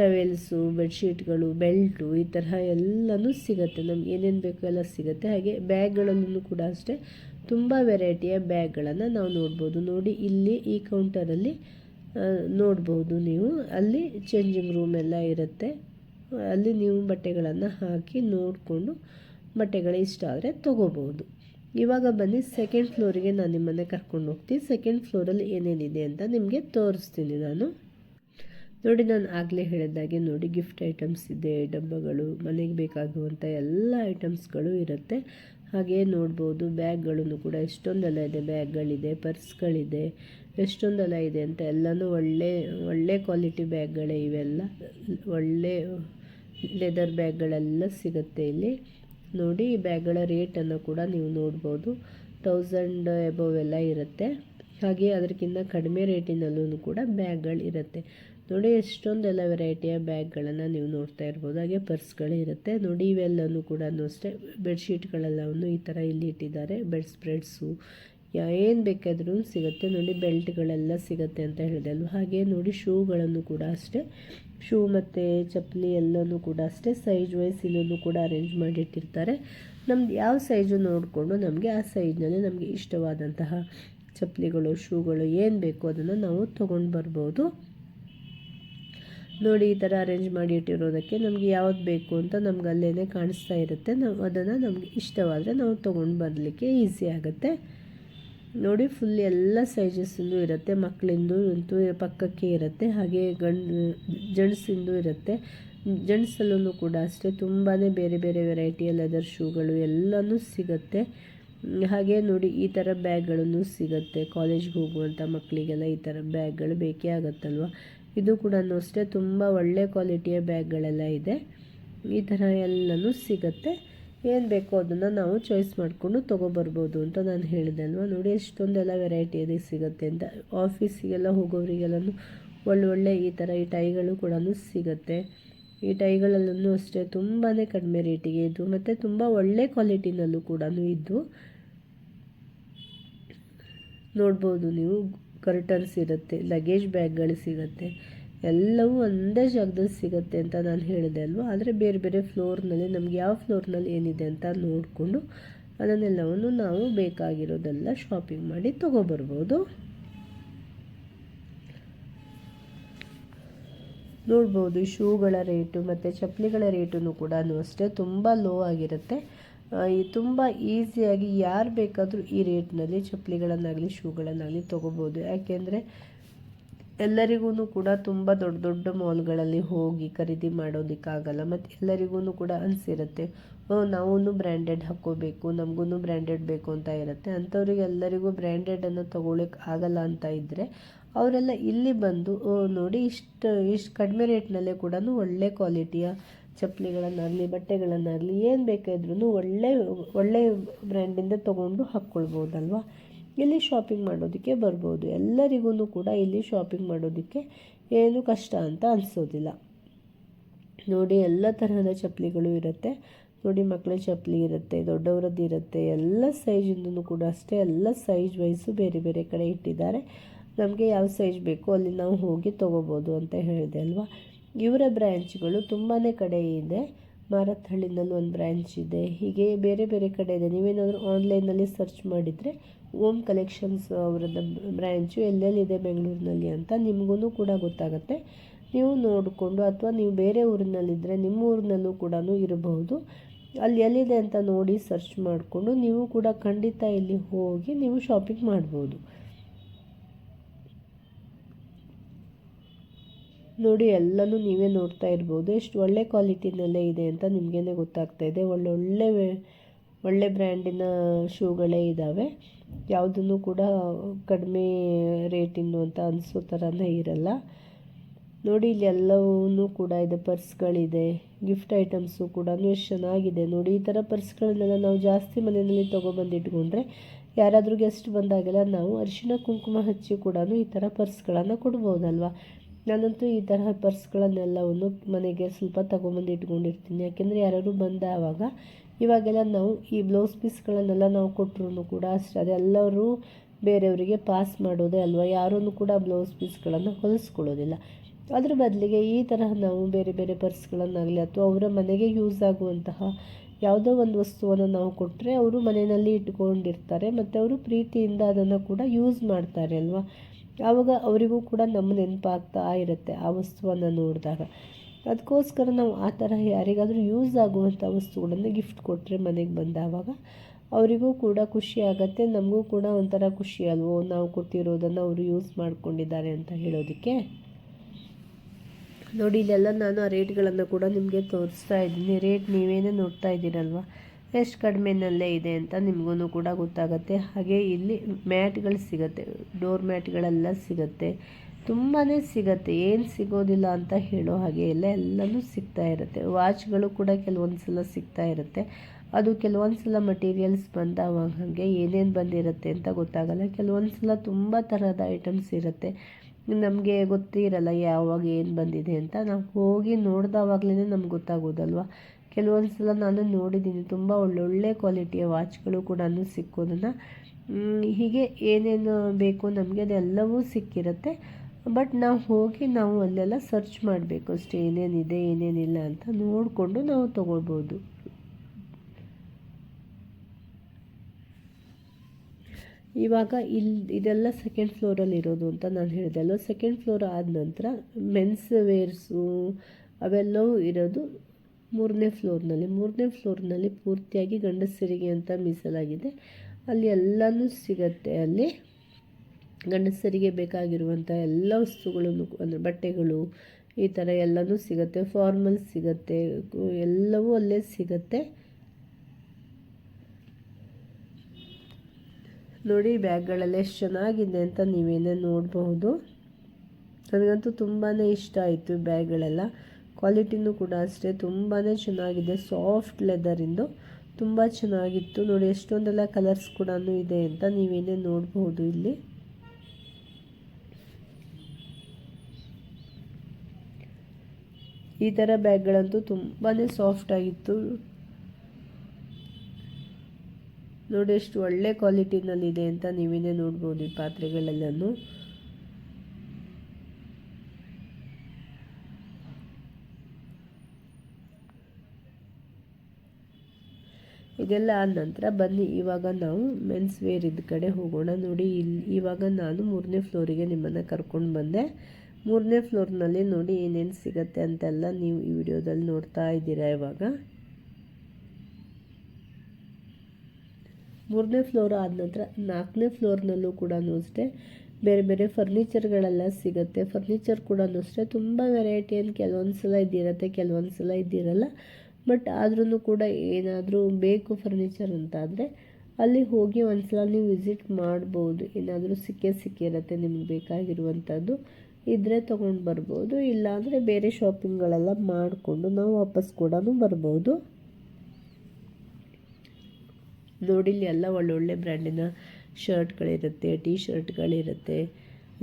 ಟವೆಲ್ಸು, ಬೆಡ್ಶೀಟ್ಗಳು, ಬೆಲ್ಟು ಈ ತರಹ ಎಲ್ಲನೂ ಸಿಗುತ್ತೆ. ನಮ್ಗೆ ಏನೇನು ಬೇಕೋ ಎಲ್ಲ ಸಿಗುತ್ತೆ. ಹಾಗೆ ಬ್ಯಾಗ್ಗಳಲ್ಲೂ ಕೂಡ ಅಷ್ಟೇ ತುಂಬ ವೆರೈಟಿಯ ಬ್ಯಾಗ್ಗಳನ್ನು ನಾವು ನೋಡ್ಬೋದು. ನೋಡಿ ಇಲ್ಲಿ ಈ ಕೌಂಟರಲ್ಲಿ ನೋಡ್ಬೋದು ನೀವು. ಅಲ್ಲಿ ಚೇಂಜಿಂಗ್ ರೂಮ್ ಎಲ್ಲ ಇರುತ್ತೆ. ಅಲ್ಲಿ ನೀವು ಬಟ್ಟೆಗಳನ್ನು ಹಾಕಿ ನೋಡಿಕೊಂಡು ಬಟ್ಟೆಗಳು ಇಷ್ಟ ಆದರೆ ತೊಗೋಬೋದು. ಇವಾಗ ಬನ್ನಿ ಸೆಕೆಂಡ್ ಫ್ಲೋರಿಗೆ ನಾನು ನಿಮ್ಮನ್ನೇ ಕರ್ಕೊಂಡು ಹೋಗ್ತೀನಿ. ಸೆಕೆಂಡ್ ಫ್ಲೋರಲ್ಲಿ ಏನೇನಿದೆ ಅಂತ ನಿಮಗೆ ತೋರಿಸ್ತೀನಿ ನಾನು. ನೋಡಿ ನಾನು ಆಗಲೇ ಹೇಳಿದಾಗೆ ನೋಡಿ ಗಿಫ್ಟ್ ಐಟಮ್ಸ್ ಇದೆ, ಡಬ್ಬಗಳು, ಮನೆಗೆ ಬೇಕಾಗುವಂಥ ಎಲ್ಲ ಐಟಮ್ಸ್ಗಳು ಇರುತ್ತೆ. ಹಾಗೇ ನೋಡ್ಬೋದು ಬ್ಯಾಗ್ಗಳನ್ನು ಕೂಡ ಎಷ್ಟೊಂದೆಲ್ಲ ಇದೆ, ಬ್ಯಾಗ್ಗಳಿದೆ, ಪರ್ಸ್ಗಳಿದೆ, ಎಷ್ಟೊಂದೆಲ್ಲ ಇದೆ ಅಂತ ಎಲ್ಲನೂ ಒಳ್ಳೆ ಒಳ್ಳೆ ಕ್ವಾಲಿಟಿ ಬ್ಯಾಗ್ಗಳೇ ಇವೆಲ್ಲ. ಒಳ್ಳೆ ಲೆದರ್ ಬ್ಯಾಗ್ಗಳೆಲ್ಲ ಸಿಗುತ್ತೆ ಇಲ್ಲಿ. ನೋಡಿ ಈ ಬ್ಯಾಗ್ಗಳ ರೇಟನ್ನು ಕೂಡ ನೀವು ನೋಡ್ಬೋದು. ತೌಸಂಡ್ ಎಬೋವ್ ಎಲ್ಲ ಇರುತ್ತೆ. ಹಾಗೆ ಅದಕ್ಕಿಂತ ಕಡಿಮೆ ರೇಟಿನಲ್ಲೂ ಕೂಡ ಬ್ಯಾಗ್ಗಳು ಇರುತ್ತೆ. ನೋಡಿ, ಎಷ್ಟೊಂದೆಲ್ಲ ವೆರೈಟಿಯ ಬ್ಯಾಗ್ಗಳನ್ನು ನೀವು ನೋಡ್ತಾ ಇರ್ಬೋದು. ಹಾಗೆ ಪರ್ಸ್ಗಳು ಇರುತ್ತೆ. ನೋಡಿ, ಇವೆಲ್ಲನೂ ಕೂಡ ಅಷ್ಟೇ ಬೆಡ್ಶೀಟ್ಗಳೆಲ್ಲವನ್ನು ಈ ಥರ ಇಲ್ಲಿ ಇಟ್ಟಿದ್ದಾರೆ. ಬೆಡ್ ಸ್ಪ್ರೆಡ್ಸು ಏನು ಬೇಕಾದರೂ ಸಿಗುತ್ತೆ. ನೋಡಿ, ಬೆಲ್ಟ್ಗಳೆಲ್ಲ ಸಿಗುತ್ತೆ ಅಂತ ಹೇಳಿದೆ ಅಲ್ವ? ಹಾಗೆ ನೋಡಿ, ಶೂಗಳನ್ನು ಕೂಡ ಅಷ್ಟೇ. ಶೂ ಮತ್ತು ಚಪ್ಪಲಿ ಎಲ್ಲನೂ ಕೂಡ ಅಷ್ಟೇ. ಸೈಜ್ ವೈಸ್ ಇಲ್ಲೂ ಕೂಡ ಅರೇಂಜ್ ಮಾಡಿಟ್ಟಿರ್ತಾರೆ. ನಮ್ದು ಯಾವ ಸೈಜು ನೋಡಿಕೊಂಡು ನಮಗೆ ಆ ಸೈಜ್ನಲ್ಲಿ ನಮಗೆ ಇಷ್ಟವಾದಂತಹ ಚಪ್ಪಲಿಗಳು, ಶೂಗಳು ಏನು ಬೇಕು ಅದನ್ನು ನಾವು ತೊಗೊಂಡು ಬರ್ಬೋದು. ನೋಡಿ, ಈ ಥರ ಅರೇಂಜ್ ಮಾಡಿ ಇಟ್ಟಿರೋದಕ್ಕೆ ನಮಗೆ ಯಾವ್ದು ಬೇಕು ಅಂತ ನಮ್ಗೆ ಅಲ್ಲೇ ಕಾಣಿಸ್ತಾ ಇರುತ್ತೆ. ನಾವು ಅದನ್ನು ನಮಗೆ ಇಷ್ಟವಾದರೆ ನಾವು ತೊಗೊಂಡು ಬರಲಿಕ್ಕೆ ಈಸಿ ಆಗುತ್ತೆ. ನೋಡಿ ಫುಲ್ ಎಲ್ಲ ಸೈಜಸ್ಸಿಂದು ಇರುತ್ತೆ. ಮಕ್ಕಳಿಂದು ಅಂತೂ ಪಕ್ಕಕ್ಕೆ ಇರುತ್ತೆ. ಹಾಗೆ ಗಂಡು, ಜೆಂಟ್ಸಿಂದು ಇರುತ್ತೆ. ಜೆಂಟ್ಸಲ್ಲೂ ಕೂಡ ಅಷ್ಟೇ. ತುಂಬಾ ಬೇರೆ ಬೇರೆ ವೆರೈಟಿಯ ಲೆದರ್ ಶೂಗಳು ಎಲ್ಲನೂ ಸಿಗುತ್ತೆ. ಹಾಗೆ ನೋಡಿ, ಈ ಥರ ಬ್ಯಾಗ್ಗಳನ್ನು ಸಿಗುತ್ತೆ. ಕಾಲೇಜ್ಗೆ ಹೋಗುವಂಥ ಮಕ್ಕಳಿಗೆಲ್ಲ ಈ ಥರ ಬ್ಯಾಗ್ಗಳು ಬೇಕೇ ಆಗುತ್ತಲ್ವ? ಇದು ಕೂಡ ಅಷ್ಟೇ, ತುಂಬ ಒಳ್ಳೆ ಕ್ವಾಲಿಟಿಯ ಬ್ಯಾಗ್ಗಳೆಲ್ಲ ಇದೆ. ಈ ಥರ ಎಲ್ಲನೂ ಸಿಗುತ್ತೆ. ಏನು ಬೇಕೋ ಅದನ್ನು ನಾವು ಚಾಯ್ಸ್ ಮಾಡಿಕೊಂಡು ತೊಗೊಬರ್ಬೋದು ಅಂತ ನಾನು ಹೇಳಿದೆ ಅಲ್ವಾ? ನೋಡಿ, ಎಷ್ಟೊಂದೆಲ್ಲ ವೆರೈಟಿ ಇದೆ ಸಿಗುತ್ತೆ ಅಂತ. ಆಫೀಸಿಗೆಲ್ಲ ಹೋಗೋರಿಗೆಲ್ಲನೂ ಒಳ್ಳೊಳ್ಳೆ ಈ ಥರ ಈ ಟೈಗಳು ಕೂಡ ಸಿಗುತ್ತೆ. ಈ ಟೈಗಳಲ್ಲೂ ಅಷ್ಟೇ ತುಂಬಾ ಕಡಿಮೆ ರೇಟಿಗೆ ಇದ್ದು, ಮತ್ತು ತುಂಬ ಒಳ್ಳೆ ಕ್ವಾಲಿಟಿನಲ್ಲೂ ಕೂಡ ಇದ್ದು ನೋಡ್ಬೋದು ನೀವು. ಕರ್ಟನ್ಸ್ ಇರುತ್ತೆ ಲಗೇಜ್ ಬ್ಯಾಗ್ಗಳು ಸಿಗುತ್ತೆ. ಎಲ್ಲವೂ ಒಂದೇ ಜಾಗದಲ್ಲಿ ಸಿಗುತ್ತೆ ಅಂತ ನಾನು ಹೇಳಿದೆ ಅಲ್ವಾ? ಆದರೆ ಬೇರೆ ಬೇರೆ ಫ್ಲೋರ್ನಲ್ಲಿ ನಮ್ಗೆ ಯಾವ ಫ್ಲೋರ್ನಲ್ಲಿ ಏನಿದೆ ಅಂತ ನೋಡಿಕೊಂಡು ಅದನ್ನೆಲ್ಲವನ್ನು ನಾವು ಬೇಕಾಗಿರೋದೆಲ್ಲ ಶಾಪಿಂಗ್ ಮಾಡಿ ತೊಗೊಬರ್ಬೋದು. ನೋಡ್ಬೋದು ಶೂಗಳ ರೇಟು ಮತ್ತು ಚಪ್ಪಲಿಗಳ ರೇಟು ಕೂಡ ಅಷ್ಟೇ, ತುಂಬ ಲೋ ಆಗಿರುತ್ತೆ. ತುಂಬ ಈಸಿಯಾಗಿ ಯಾರು ಬೇಕಾದರೂ ಈ ರೇಟ್ನಲ್ಲಿ ಚಪ್ಪಲಿಗಳನ್ನಾಗಲಿ ಶೂಗಳನ್ನಾಗಲಿ ತೊಗೋಬೋದು. ಯಾಕೆಂದರೆ ಎಲ್ಲರಿಗೂ ಕೂಡ ತುಂಬ ದೊಡ್ಡ ದೊಡ್ಡ ಮಾಲ್ಗಳಲ್ಲಿ ಹೋಗಿ ಖರೀದಿ ಮಾಡೋದಕ್ಕಾಗಲ್ಲ ಮತ್ತು ಎಲ್ಲರಿಗೂ ಕೂಡ ಅನಿಸಿರುತ್ತೆ ನಾವೂ ಬ್ರ್ಯಾಂಡೆಡ್ ಹಾಕ್ಕೋಬೇಕು ನಮಗೂ ಬ್ರ್ಯಾಂಡೆಡ್ ಬೇಕು ಅಂತ ಇರುತ್ತೆ. ಅಂಥವ್ರಿಗೆ ಎಲ್ಲರಿಗೂ ಬ್ರ್ಯಾಂಡೆಡನ್ನು ತೊಗೊಳಕ್ಕೆ ಆಗಲ್ಲ ಅಂತ ಇದ್ದರೆ ಅವರೆಲ್ಲ ಇಲ್ಲಿ ಬಂದು ನೋಡಿ ಇಷ್ಟು ಇಷ್ಟು ಕಡಿಮೆ ರೇಟ್ನಲ್ಲೇ ಕೂಡ ಒಳ್ಳೆ ಕ್ವಾಲಿಟಿಯ ಚಪ್ಪಲಿಗಳನ್ನಾಗಲಿ, ಬಟ್ಟೆಗಳನ್ನಾಗಲಿ ಏನು ಬೇಕಾದ್ರೂ ಒಳ್ಳೆ ಒಳ್ಳೆ ಬ್ರ್ಯಾಂಡಿಂದ ತೊಗೊಂಡು ಹಾಕ್ಕೊಳ್ಬೋದಲ್ವಾ? ಇಲ್ಲಿ ಶಾಪಿಂಗ್ ಮಾಡೋದಕ್ಕೆ ಬರ್ಬೋದು. ಎಲ್ಲರಿಗೂ ಕೂಡ ಇಲ್ಲಿ ಶಾಪಿಂಗ್ ಮಾಡೋದಕ್ಕೆ ಏನು ಕಷ್ಟ ಅಂತ ಅನಿಸೋದಿಲ್ಲ. ನೋಡಿ, ಎಲ್ಲ ತರಹದ ಚಪ್ಪಲಿಗಳು ಇರುತ್ತೆ. ನೋಡಿ ಮಕ್ಕಳ ಚಪ್ಪಲಿ ಇರುತ್ತೆ, ದೊಡ್ಡವರದ್ದು ಇರುತ್ತೆ, ಎಲ್ಲ ಸೈಜಿಂದೂ ಕೂಡ ಅಷ್ಟೇ. ಎಲ್ಲ ಸೈಜ್ ವೈಸು ಬೇರೆ ಬೇರೆ ಕಡೆ ಇಟ್ಟಿದ್ದಾರೆ. ನಮಗೆ ಯಾವ ಸೈಜ್ ಬೇಕೋ ಅಲ್ಲಿ ನಾವು ಹೋಗಿ ತೊಗೋಬೋದು ಅಂತ ಹೇಳಿದೆ ಅಲ್ವಾ? ಇವರ ಬ್ರ್ಯಾಂಚ್ಗಳು ತುಂಬಾ ಕಡೆ ಇದೆ. ಮಾರತ್ಹಳ್ಳಿನಲ್ಲಿ ಒಂದು ಬ್ರ್ಯಾಂಚ್ ಇದೆ. ಹೀಗೆ ಬೇರೆ ಬೇರೆ ಕಡೆ ಇದೆ. ನೀವೇನಾದರೂ ಆನ್ಲೈನಲ್ಲಿ ಸರ್ಚ್ ಮಾಡಿದರೆ ಓಮ್ ಕಲೆಕ್ಷನ್ಸ್ ಅವರದ್ದು ಬ್ರ್ಯಾಂಚು ಎಲ್ಲೆಲ್ಲಿದೆ ಬೆಂಗಳೂರಿನಲ್ಲಿ ಅಂತ ನಿಮಗೂ ಕೂಡ ಗೊತ್ತಾಗುತ್ತೆ. ನೀವು ನೋಡಿಕೊಂಡು ಅಥವಾ ನೀವು ಬೇರೆ ಊರಿನಲ್ಲಿದ್ದರೆ ನಿಮ್ಮ ಊರಿನಲ್ಲೂ ಕೂಡ ಇರಬಹುದು. ಅಲ್ಲಿ ಎಲ್ಲಿದೆ ಅಂತ ನೋಡಿ ಸರ್ಚ್ ಮಾಡಿಕೊಂಡು ನೀವು ಕೂಡ ಖಂಡಿತ ಇಲ್ಲಿ ಹೋಗಿ ನೀವು ಶಾಪಿಂಗ್ ಮಾಡ್ಬೋದು. ನೋಡಿ, ಎಲ್ಲನೂ ನೀವೇ ನೋಡ್ತಾ ಇರ್ಬೋದು. ಎಷ್ಟು ಒಳ್ಳೆ ಕ್ವಾಲಿಟಿನಲ್ಲೇ ಇದೆ ಅಂತ ನಿಮಗೇನೆ ಗೊತ್ತಾಗ್ತಾ ಇದೆ. ಒಳ್ಳೊಳ್ಳೆ ಒಳ್ಳೆ ಬ್ರ್ಯಾಂಡಿನ ಶೂಗಳೇ ಇದ್ದಾವೆ ಯಾವುದನ್ನು ಕೂಡ ಕಡಿಮೆ ರೇಟಿಂದು ಅಂತ ಅನಿಸೋ ಥರನೇ ಇರಲ್ಲ. ನೋಡಿ, ಇಲ್ಲಿ ಎಲ್ಲವೂ ಕೂಡ ಇದೆ. ಪರ್ಸ್ಗಳಿದೆ, ಗಿಫ್ಟ್ ಐಟಮ್ಸು ಕೂಡ ಎಷ್ಟು ಚೆನ್ನಾಗಿದೆ. ನೋಡಿ, ಈ ಥರ ಪರ್ಸ್ಗಳನ್ನೆಲ್ಲ ನಾವು ಜಾಸ್ತಿ ಮನೆಯಲ್ಲಿ ತೊಗೊಬಂದು ಇಟ್ಕೊಂಡ್ರೆ ಯಾರಾದರೂ ಗೆಸ್ಟ್ ಬಂದಾಗೆಲ್ಲ ನಾವು ಅರಿಶಿಣ ಕುಂಕುಮ ಹಚ್ಚಿ ಕೂಡ ಈ ಥರ ಪರ್ಸ್ಗಳನ್ನು ಕೊಡ್ಬೋದಲ್ವ? ನಾನಂತೂ ಈ ತರಹ ಪರ್ಸ್ಗಳನ್ನೆಲ್ಲವನ್ನು ಮನೆಗೆ ಸ್ವಲ್ಪ ತಗೊಂಬಂದು ಇಟ್ಕೊಂಡಿರ್ತೀನಿ. ಯಾಕೆಂದರೆ ಯಾರಾದ್ರು ಬಂದಾವಾಗ ಇವಾಗೆಲ್ಲ ನಾವು ಈ ಬ್ಲೌಸ್ ಪೀಸ್ಗಳನ್ನೆಲ್ಲ ನಾವು ಕೊಟ್ಟರು ಕೂಡ ಅಷ್ಟೇ. ಅದೆಲ್ಲರೂ ಬೇರೆಯವರಿಗೆ ಪಾಸ್ ಮಾಡೋದೇ ಅಲ್ವಾ? ಯಾರೂ ಕೂಡ ಬ್ಲೌಸ್ ಪೀಸ್ಗಳನ್ನು ಹೊಲಿಸ್ಕೊಳ್ಳೋದಿಲ್ಲ. ಅದ್ರ ಬದಲಿಗೆ ಈ ತರಹ ನಾವು ಬೇರೆ ಬೇರೆ ಪರ್ಸ್ಗಳನ್ನಾಗಲಿ ಅಥವಾ ಅವರ ಮನೆಗೆ ಯೂಸ್ ಆಗುವಂತಹ ಯಾವುದೋ ಒಂದು ವಸ್ತುವನ್ನು ನಾವು ಕೊಟ್ಟರೆ ಅವರು ಮನೆಯಲ್ಲಿ ಇಟ್ಕೊಂಡಿರ್ತಾರೆ. ಮತ್ತು ಅವರು ಪ್ರೀತಿಯಿಂದ ಅದನ್ನು ಕೂಡ ಯೂಸ್ ಮಾಡ್ತಾರೆ ಅಲ್ವಾ? ಆವಾಗ ಅವರಿಗೂ ಕೂಡ ನಮ್ಮ ನೆನಪಾಗ್ತಾ ಇರುತ್ತೆ ಆ ವಸ್ತುವನ್ನು ನೋಡಿದಾಗ. ಅದಕ್ಕೋಸ್ಕರ ನಾವು ಆ ಥರ ಯಾರಿಗಾದರೂ ಯೂಸ್ ಆಗುವಂಥ ವಸ್ತುಗಳನ್ನು ಗಿಫ್ಟ್ ಕೊಟ್ಟರೆ ಮನೆಗೆ ಬಂದಾವಾಗ ಅವರಿಗೂ ಕೂಡ ಖುಷಿ ಆಗುತ್ತೆ, ನಮಗೂ ಕೂಡ ಒಂಥರ ಖುಷಿ ಅಲ್ವೋ? ನಾವು ಕೊಟ್ಟಿರೋದನ್ನು ಅವರು ಯೂಸ್ ಮಾಡ್ಕೊಂಡಿದ್ದಾರೆ ಅಂತ ಹೇಳೋದಕ್ಕೆ. ನೋಡಿ, ಇಲ್ಲೆಲ್ಲ ನಾನು ಆ ರೇಟ್ಗಳನ್ನು ಕೂಡ ನಿಮಗೆ ತೋರಿಸ್ತಾ ಇದ್ದೀನಿ. ರೇಟ್ ನೀವೇನೇ ನೋಡ್ತಾ ಇದ್ದೀರಲ್ವ? ಎಷ್ಟು ಕಡಿಮೆನಲ್ಲೇ ಇದೆ ಅಂತ ನಿಮಗೂ ಕೂಡ ಗೊತ್ತಾಗುತ್ತೆ. ಹಾಗೆ ಇಲ್ಲಿ ಮ್ಯಾಟ್ಗಳು ಸಿಗುತ್ತೆ, ಡೋರ್ ಮ್ಯಾಟ್ಗಳೆಲ್ಲ ಸಿಗುತ್ತೆ. ತುಂಬಾ ಸಿಗುತ್ತೆ, ಏನು ಸಿಗೋದಿಲ್ಲ ಅಂತ ಹೇಳೋ ಹಾಗೆ ಎಲ್ಲ ಎಲ್ಲನೂ ಸಿಗ್ತಾ ಇರುತ್ತೆ. ವಾಚ್ಗಳು ಕೂಡ ಕೆಲವೊಂದು ಸಲ ಸಿಗ್ತಾ ಇರುತ್ತೆ. ಅದು ಕೆಲವೊಂದು ಸಲ ಮಟೀರಿಯಲ್ಸ್ ಬಂದಾವ ಹಾಗೆ ಏನೇನು ಬಂದಿರುತ್ತೆ ಅಂತ ಗೊತ್ತಾಗಲ್ಲ. ಕೆಲವೊಂದು ಸಲ ತುಂಬ ಥರದ ಐಟಮ್ಸ್ ಇರುತ್ತೆ. ನಮಗೆ ಗೊತ್ತಿರಲ್ಲ ಯಾವಾಗ ಏನು ಬಂದಿದೆ ಅಂತ. ನಾವು ಹೋಗಿ ನೋಡಿದವಾಗ್ಲೇ ನಮ್ಗೆ ಗೊತ್ತಾಗೋದಲ್ವ? ಕೆಲವೊಂದು ಸಲ ನಾನು ನೋಡಿದ್ದೀನಿ. ತುಂಬ ಒಳ್ಳೊಳ್ಳೆ ಕ್ವಾಲಿಟಿಯ ವಾಚ್ಗಳು ಕೂಡ ಸಿಕ್ಕೋದನ್ನು. ಹೀಗೆ ಏನೇನು ಬೇಕು ನಮಗೆ ಅದೆಲ್ಲವೂ ಸಿಕ್ಕಿರುತ್ತೆ. ಬಟ್ ನಾವು ಹೋಗಿ ನಾವು ಅಲ್ಲೆಲ್ಲ ಸರ್ಚ್ ಮಾಡಬೇಕು ಅಷ್ಟೇ. ಏನೇನಿದೆ, ಏನೇನಿಲ್ಲ ಅಂತ ನೋಡಿಕೊಂಡು ನಾವು ತೊಗೊಳ್ಬೋದು. ಇವಾಗ ಇಲ್ಲಿ ಇದೆಲ್ಲ ಸೆಕೆಂಡ್ ಫ್ಲೋರಲ್ಲಿ ಇರೋದು ಅಂತ ನಾನು ಹೇಳಿದೆ ಅಲ್ವ? ಸೆಕೆಂಡ್ ಫ್ಲೋರ್ ಆದ ನಂತರ ಮೆನ್ಸ್ ವೇರ್ಸು ಅವೆಲ್ಲವೂ ಇರೋದು. ಮೂರನೇ ಫ್ಲೋರ್ನಲ್ಲಿ. ಮೂರನೇ ಫ್ಲೋರ್ನಲ್ಲಿ ಪೂರ್ತಿಯಾಗಿ ಗಂಡಸರಿಗೆ ಅಂತ ಮೀಸಲಾಗಿದೆ. ಅಲ್ಲಿ ಎಲ್ಲನೂ ಸಿಗತ್ತೆ. ಅಲ್ಲಿ ಗಂಡಸರಿಗೆ ಬೇಕಾಗಿರುವಂಥ ಎಲ್ಲ ವಸ್ತುಗಳನ್ನು, ಅಂದರೆ ಬಟ್ಟೆಗಳು, ಈ ಥರ ಎಲ್ಲನೂ ಸಿಗುತ್ತೆ. ಫಾರ್ಮಲ್ ಸಿಗುತ್ತೆ. ಎಲ್ಲವೂ ಅಲ್ಲೇ ಸಿಗುತ್ತೆ. ನೋಡಿ ಬ್ಯಾಗ್ಗಳೆಲ್ಲ ಎಷ್ಟು ಚೆನ್ನಾಗಿದೆ ಅಂತ ನೀವೇನೇ ನೋಡಬಹುದು. ನನಗಂತೂ ತುಂಬಾ ಇಷ್ಟ ಆಯಿತು ಬ್ಯಾಗ್ಗಳೆಲ್ಲ. ಕ್ವಾಲಿಟಿನೂ ಕೂಡ ಅಷ್ಟೇ ತುಂಬಾ ಚೆನ್ನಾಗಿದೆ ಸಾಫ್ಟ್ ಲೆದರಿಂದು ತುಂಬ ಚೆನ್ನಾಗಿತ್ತು. ನೋಡಿ, ಎಷ್ಟೊಂದೆಲ್ಲ ಕಲರ್ಸ್ ಕೂಡ ಇದೆ ಅಂತ ನೀವೇನೇ ನೋಡಬಹುದು ಇಲ್ಲಿ. ಈ ಥರ ಬ್ಯಾಗ್ಗಳಂತೂ ತುಂಬಾ ಸಾಫ್ಟ್ ಆಗಿತ್ತು. ನೋಡಿ, ಎಷ್ಟು ಒಳ್ಳೆ ಕ್ವಾಲಿಟಿನಲ್ಲಿದೆ ಅಂತ ನೀವೇನೇ ನೋಡ್ಬೋದು ಈ ಪಾತ್ರೆಗಳೆಲ್ಲನೂ. ಇದೆಲ್ಲ ಆದ ನಂತರ ಬನ್ನಿ, ಇವಾಗ ನಾವು ಮೆನ್ಸ್ ವೇರ್ ಇದ್ದ ಕಡೆ ಹೋಗೋಣ ನೋಡಿ. ಇಲ್ಲಿ ಇವಾಗ ನಾನು ಮೂರನೇ ಫ್ಲೋರಿಗೆ ನಿಮ್ಮನ್ನು ಕರ್ಕೊಂಡು ಬಂದೆ. ಮೂರನೇ ಫ್ಲೋರ್ನಲ್ಲಿ ನೋಡಿ ಏನೇನು ಸಿಗತ್ತೆ ಅಂತೆಲ್ಲ ನೀವು ಈ ವಿಡಿಯೋದಲ್ಲಿ ನೋಡ್ತಾ ಇದ್ದೀರಾ ಇವಾಗ. ಮೂರನೇ ಫ್ಲೋರ್ ಆದ ನಂತರ ನಾಲ್ಕನೇ ಫ್ಲೋರ್ನಲ್ಲೂ ಕೂಡ ಅಷ್ಟೇ. ಬೇರೆ ಬೇರೆ ಫರ್ನಿಚರ್ಗಳೆಲ್ಲ ಸಿಗುತ್ತೆ. ಫರ್ನಿಚರ್ ಕೂಡ ಅಷ್ಟೇ. ತುಂಬ ವೆರೈಟಿ ಏನು ಕೆಲವೊಂದು ಸಲ ಇದ್ದಿರುತ್ತೆ ಕೆಲವೊಂದು ಸಲ ಇದ್ದಿರಲ್ಲ ಬಟ್ ಆದ್ರೂ ಕೂಡ ಏನಾದರೂ ಬೇಕು ಫರ್ನಿಚರ್ ಅಂತಾದರೆ ಅಲ್ಲಿ ಹೋಗಿ ಒಂದು ಸಲ ನೀವು ವಿಸಿಟ್ ಮಾಡ್ಬೋದು. ಏನಾದರೂ ಸಿಕ್ಕೇ ಸಿಕ್ಕಿರುತ್ತೆ ನಿಮ್ಗೆ ಬೇಕಾಗಿರುವಂಥದ್ದು ಇದ್ದರೆ ತೊಗೊಂಡು ಬರ್ಬೋದು. ಇಲ್ಲಾಂದರೆ ಬೇರೆ ಶಾಪಿಂಗ್ಗಳೆಲ್ಲ ಮಾಡಿಕೊಂಡು ನಾವು ವಾಪಸ್ ಕೂಡ ಬರ್ಬೋದು. ನೋಡಿ ಇಲ್ಲಿ ಎಲ್ಲ ಒಳ್ಳೊಳ್ಳೆ ಬ್ರ್ಯಾಂಡಿನ ಶರ್ಟ್ಗಳಿರುತ್ತೆ ಟೀ ಶರ್ಟ್ಗಳಿರುತ್ತೆ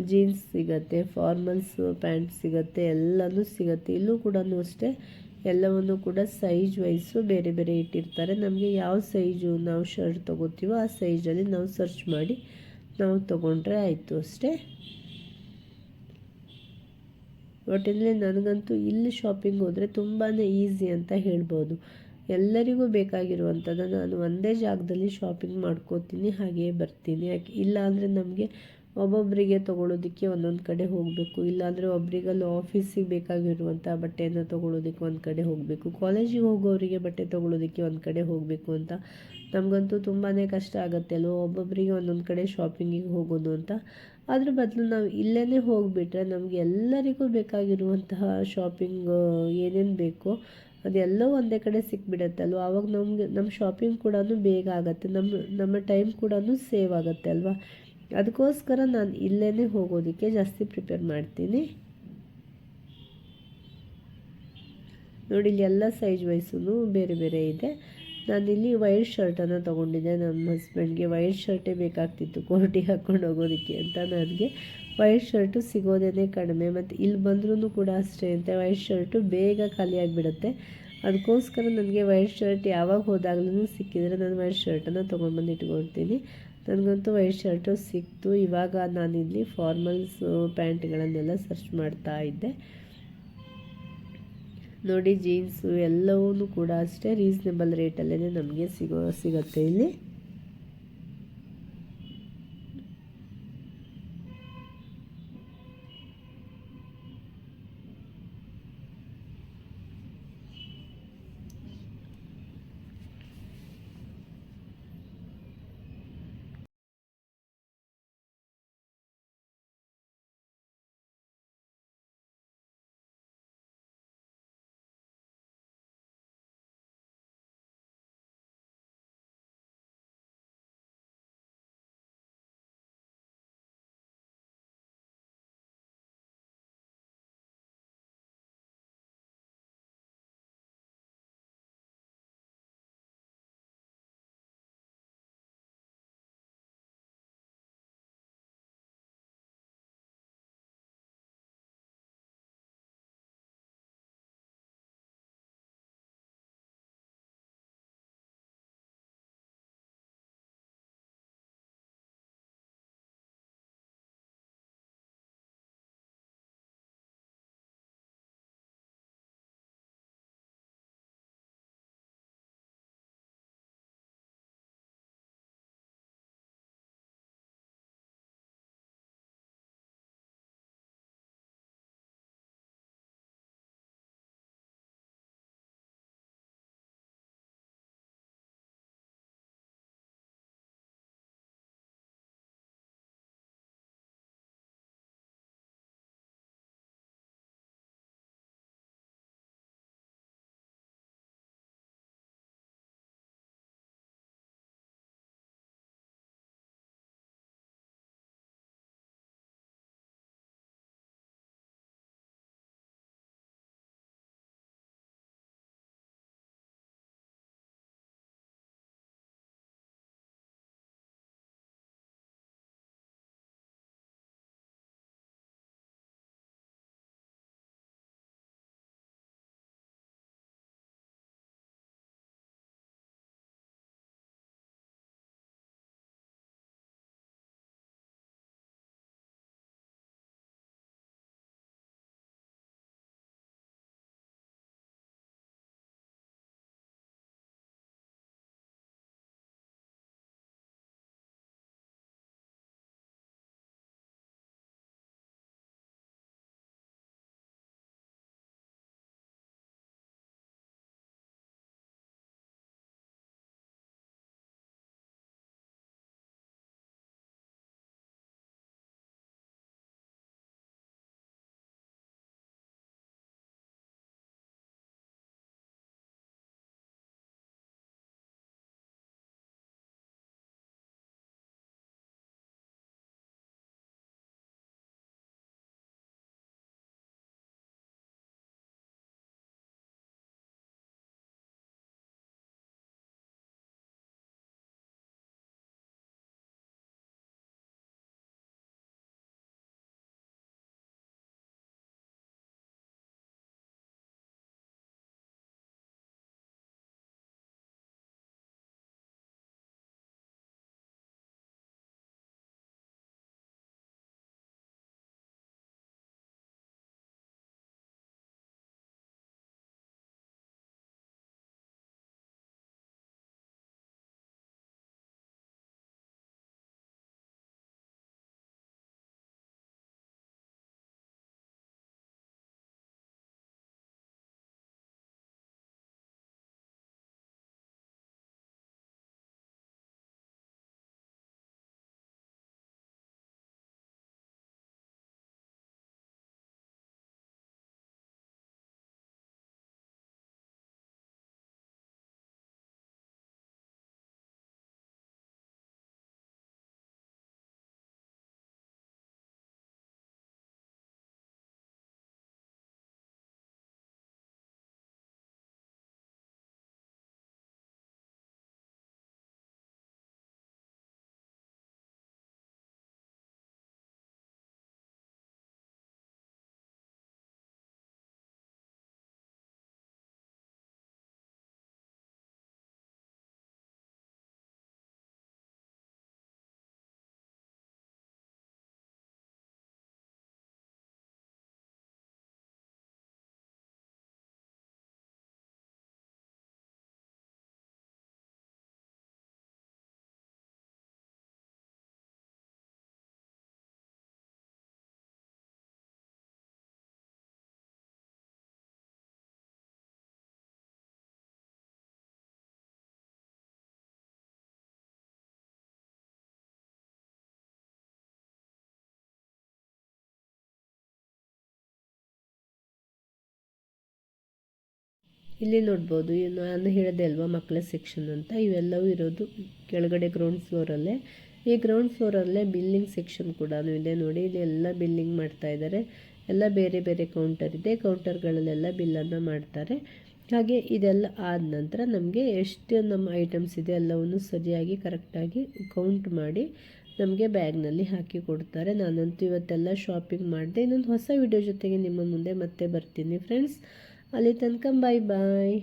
ಜೀನ್ಸ್ ಸಿಗತ್ತೆ ಫಾರ್ಮಲ್ಸ್ ಪ್ಯಾಂಟ್ ಸಿಗತ್ತೆ, ಎಲ್ಲನೂ ಸಿಗತ್ತೆ. ಇಲ್ಲೂ ಕೂಡ ಅಷ್ಟೇ, ಎಲ್ಲವನ್ನು ಕೂಡ ಸೈಜ್ ವೈಸು ಬೇರೆ ಬೇರೆ ಇಟ್ಟಿರ್ತಾರೆ. ನಮಗೆ ಯಾವ ಸೈಜು ನಾವು ಶರ್ಟ್ ತೊಗೋತೀವೋ ಆ ಸೈಜಲ್ಲಿ ನಾವು ಸರ್ಚ್ ಮಾಡಿ ನಾವು ತೊಗೊಂಡ್ರೆ ಆಯಿತು ಅಷ್ಟೇ. ಒಟ್ಟಿನಲ್ಲಿ ನನಗಂತೂ ಇಲ್ಲಿ ಶಾಪಿಂಗ್ ಹೋದರೆ ತುಂಬಾ ಈಸಿ ಅಂತ ಹೇಳ್ಬೋದು. ಎಲ್ಲರಿಗೂ ಬೇಕಾಗಿರುವಂಥದ್ದು ನಾನು ಒಂದೇ ಜಾಗದಲ್ಲಿ ಶಾಪಿಂಗ್ ಮಾಡ್ಕೋತೀನಿ ಹಾಗೆಯೇ ಬರ್ತೀನಿ. ಯಾಕೆ ಇಲ್ಲಾಂದರೆ ನಮಗೆ ಒಬ್ಬೊಬ್ಬರಿಗೆ ತೊಗೊಳೋದಕ್ಕೆ ಒಂದೊಂದು ಕಡೆ ಹೋಗಬೇಕು. ಇಲ್ಲಾಂದರೆ ಒಬ್ರಿಗಲ್ಲಿ ಆಫೀಸಿಗೆ ಬೇಕಾಗಿರುವಂಥ ಬಟ್ಟೆಯನ್ನು ತೊಗೊಳೋದಕ್ಕೆ ಒಂದು ಕಡೆ ಹೋಗಬೇಕು. ಕಾಲೇಜಿಗೆ ಹೋಗೋರಿಗೆ ಬಟ್ಟೆ ತೊಗೊಳೋದಕ್ಕೆ ಒಂದು ಕಡೆ ಹೋಗಬೇಕು ಅಂತ ನಮಗಂತೂ ತುಂಬಾ ಕಷ್ಟ ಆಗುತ್ತೆ ಅಲ್ವ? ಒಬ್ಬೊಬ್ಬರಿಗೆ ಒಂದೊಂದು ಕಡೆ ಶಾಪಿಂಗಿಗೆ ಹೋಗೋದು ಅಂತ. ಅದ್ರ ಬದಲು ನಾವು ಇಲ್ಲೇ ಹೋಗಿಬಿಟ್ರೆ ನಮಗೆ ಎಲ್ಲರಿಗೂ ಬೇಕಾಗಿರುವಂತಹ ಶಾಪಿಂಗ್ ಏನೇನು ಬೇಕೋ ಅದೆಲ್ಲವೂ ಒಂದೇ ಕಡೆ ಸಿಕ್ಬಿಡತ್ತಲ್ವ ಆವಾಗ ನಮಗೆ ನಮ್ಮ ಶಾಪಿಂಗ್ ಕೂಡ ಬೇಗ ಆಗುತ್ತೆ. ನಮ್ಮ ನಮ್ಮ ಟೈಮ್ ಕೂಡ ಸೇವ್ ಆಗುತ್ತೆ ಅಲ್ವಾ? ಅದಕ್ಕೋಸ್ಕರ ನಾನು ಇಲ್ಲೇ ಹೋಗೋದಕ್ಕೆ ಜಾಸ್ತಿ ಪ್ರಿಪೇರ್ ಮಾಡ್ತೀನಿ. ನೋಡಿ, ಇಲ್ಲಿ ಎಲ್ಲ ಸೈಜ್ ವೈಸೂ ಬೇರೆ ಬೇರೆ ಇದೆ. ನಾನಿಲ್ಲಿ ವೈಟ್ ಶರ್ಟನ್ನು ತೊಗೊಂಡಿದ್ದೆ. ನಮ್ಮ ಹಸ್ಬೆಂಡ್ಗೆ ವೈಟ್ ಶರ್ಟೇ ಬೇಕಾಗ್ತಿತ್ತು ಕೋರ್ಟಿ ಹಾಕ್ಕೊಂಡು ಹೋಗೋದಕ್ಕೆ ಅಂತ ನನಗೆ. ವೈಟ್ ಶರ್ಟು ಸಿಗೋದೇ ಕಡಿಮೆ. ಮತ್ತು ಇಲ್ಲಿ ಬಂದ್ರೂ ಕೂಡ ಅಷ್ಟೇ ಅಂತೆ. ವೈಟ್ ಶರ್ಟು ಬೇಗ ಖಾಲಿಯಾಗಿಬಿಡುತ್ತೆ ಅದಕ್ಕೋಸ್ಕರ ನನಗೆ ವೈಟ್ ಶರ್ಟ್ ಯಾವಾಗ ಹೋದಾಗ್ಲೂ ಸಿಕ್ಕಿದರೆ ನಾನು ವೈಟ್ ಶರ್ಟನ್ನು ತೊಗೊಂಡ್ಬಂದು ಇಟ್ಕೊಳ್ತೀನಿ. ನನಗಂತೂ ವೈಟ್ ಶರ್ಟು ಸಿಕ್ತು. ಇವಾಗ ನಾನಿಲ್ಲಿ ಫಾರ್ಮಲ್ಸ್ ಪ್ಯಾಂಟ್ಗಳನ್ನೆಲ್ಲ ಸರ್ಚ್ ಮಾಡ್ತಾ ಇದ್ದೆ. ನೋಡಿ, ಜೀನ್ಸು ಎಲ್ಲವೂ ಕೂಡ ಅಷ್ಟೇ ರೀಸ್ನೇಬಲ್ ರೇಟಲ್ಲೇ ನಮಗೆ ಸಿಗೋ, ಸಿಗುತ್ತೆ ಇಲ್ಲಿ. ಇಲ್ಲಿ ನೋಡ್ಬೋದು ನಾನು ಹೇಳಿದೆ ಅಲ್ವಾ, ಮಕ್ಕಳ ಸೆಕ್ಷನ್ ಅಂತ. ಇವೆಲ್ಲವೂ ಇರೋದು ಕೆಳಗಡೆ ಗ್ರೌಂಡ್ ಫ್ಲೋರಲ್ಲೇ ಈ ಗ್ರೌಂಡ್ ಫ್ಲೋರಲ್ಲೇ ಬಿಲ್ಲಿಂಗ್ ಸೆಕ್ಷನ್ ಕೂಡ ಇದೆ ನೋಡಿ. ಇಲ್ಲಿ ಎಲ್ಲ ಬಿಲ್ಲಿಂಗ್ ಮಾಡ್ತಾ ಇದ್ದಾರೆ. ಎಲ್ಲ ಬೇರೆ ಬೇರೆ ಕೌಂಟರ್ ಇದೆ. ಕೌಂಟರ್ಗಳಲ್ಲೆಲ್ಲ ಬಿಲ್ಲನ್ನು ಮಾಡ್ತಾರೆ. ಹಾಗೆ ಇದೆಲ್ಲ ಆದ ನಂತರ ನಮಗೆ ಎಷ್ಟು ನಮ್ಮ ಐಟಮ್ಸ್ ಇದೆ ಎಲ್ಲವನ್ನು ಸರಿಯಾಗಿ ಕರೆಕ್ಟಾಗಿ ಕೌಂಟ್ ಮಾಡಿ ನಮಗೆ ಬ್ಯಾಗ್ನಲ್ಲಿ ಹಾಕಿ ಕೊಡ್ತಾರೆ. ನಾನಂತೂ ಇವತ್ತೆಲ್ಲ ಶಾಪಿಂಗ್ ಮಾಡಿದೆ. ಇನ್ನೊಂದು ಹೊಸ ವಿಡಿಯೋ ಜೊತೆಗೆ ನಿಮ್ಮ ಮುಂದೆ ಮತ್ತೆ ಬರ್ತೀನಿ ಫ್ರೆಂಡ್ಸ್ ಅಲ್ಲಿ ತನಕ ಬಾಯ್ ಬಾಯ್